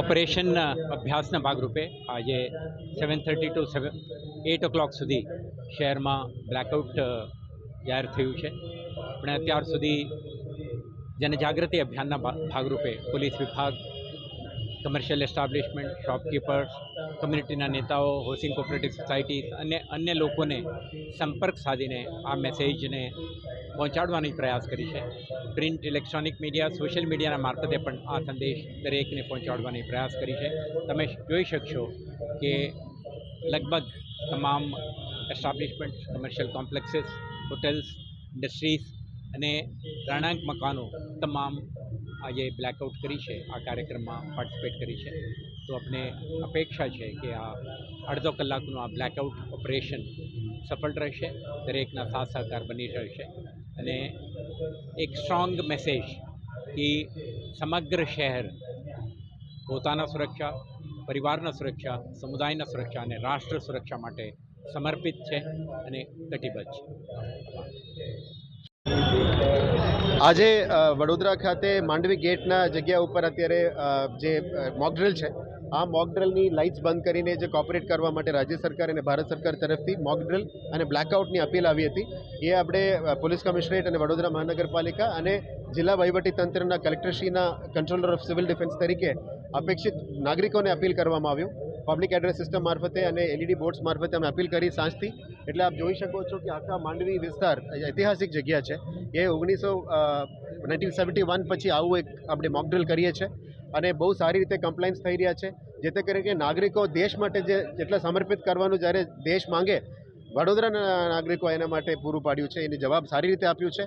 Operation અભ્યાસના ભાગરૂપે આજે seven thirty to seven eight o'clock સુધી શહેરમાં બ્લેકઆઉટ જાહેર થયું છે. પણ અત્યાર સુધી જનજાગૃતિ અભિયાનના ભાગરૂપે પોલીસ વિભાગ કમર્શિયલ એસ્ટાબ્લિશમેન્ટ શોપકીપર્સ કમ્યુનિટીના નેતાઓ હોસિંગ કોઓપરેટિવ સોસાયટી અને અન્ય લોકોને સંપર્ક સાધીને આ મેસેજને પહોંચાડવાની પ્રયાસ કરી છે. પ્રિન્ટ ઇલેક્ટ્રોનિક મીડિયા સોશિયલ મીડિયાના મારફતે પણ આ સંદેશ દરેકને પહોંચાડવાની પ્રયાસ કરી છે. તમે જોઈ શકશો કે લગભગ તમામ establishment commercial complexes hotels industries અને રહેણાંક મકાનો તમામ આજે બ્લેકઆઉટ કરી છે, આ કાર્યક્રમમાં પાર્ટિસિપેટ કરી છે. તો આપણે અપેક્ષા છે કે આ અડધો કલાકનું આ બ્લેકઆઉટ ઓપરેશન સફળ રહેશે, દરેકના સાથ સહકાર બની રહેશે. અને એક સ્ટ્રોંગ મેસેજ કે સમગ્ર શહેર પોતાના સુરક્ષા, પરિવારના સુરક્ષા, સમુદાયના સુરક્ષા અને રાષ્ટ્ર સુરક્ષા માટે સમર્પિત છે અને કટિબદ્ધ છે. આજે વડોદરા ખાતે માંડવી ગેટના જગ્યા ઉપર અત્યારે જે મોકડ્રિલ છે, આ મોકડ્રિલની લાઇટ્સ બંધ કરીને જે કોપરેટ કરવા માટે રાજ્ય સરકાર અને ભારત સરકાર તરફથી મોકડ્રિલ અને બ્લેકઆઉટની અપીલ આવી હતી. એ આપણે પોલીસ કમિશનરેટ અને વડોદરા મહાનગરપાલિકા અને જિલ્લા વહીવટી તંત્રના કલેક્ટરશ્રીના કંટ્રોલર ઓફ સિવિલ ડિફેન્સ તરીકે અપેક્ષિત નાગરિકોને અપીલ કરવામાં આવ્યું. પબ્લિક એડ્રેસ સિસ્ટમ મારફતે અને એલઈડી બોર્ડ્સ મારફતે અમે અપીલ કરી સાંજથી. એટલે આપ જોઈ શકો છો કે આખા માંડવી વિસ્તાર ઐતિહાસિક જગ્યા છે. એ ઓગણીસો નાઇન્ટીન સેવન્ટી વન પછી આવું એક આપણે મોકડ્રિલ કરીએ છીએ અને બહુ સારી રીતે કમ્પ્લાયન્સ થઈ રહ્યા છે. જેથી કરીને કે નાગરિકો દેશ માટે જે જેટલા સમર્પિત કરવાનું જ્યારે દેશ માંગે વડોદરાના નાગરિકો એના માટે પૂરું પાડ્યું છે. એની જવાબ સારી રીતે આપ્યું છે.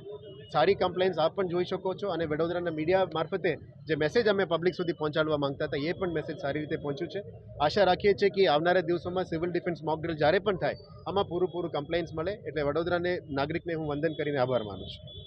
સારી કમ્પ્લેન્સ આપ પણ જોઈ શકો છો અને વડોદરાના મીડિયા મારફતે જે મેસેજ અમે પબ્લિક સુધી પહોંચાડવા માંગતા હતા એ પણ મેસેજ સારી રીતે પહોંચ્યું છે. આશા રાખીએ છીએ કે આવનારા દિવસોમાં સિવિલ ડિફેન્સ મોક ડ્રિલ જ્યારે પણ થાય, આમાં પૂરું પૂરું કમ્પ્લેન્સ મળે. એટલે વડોદરાને નાગરિકને હું વંદન કરીને આભાર માનું છું.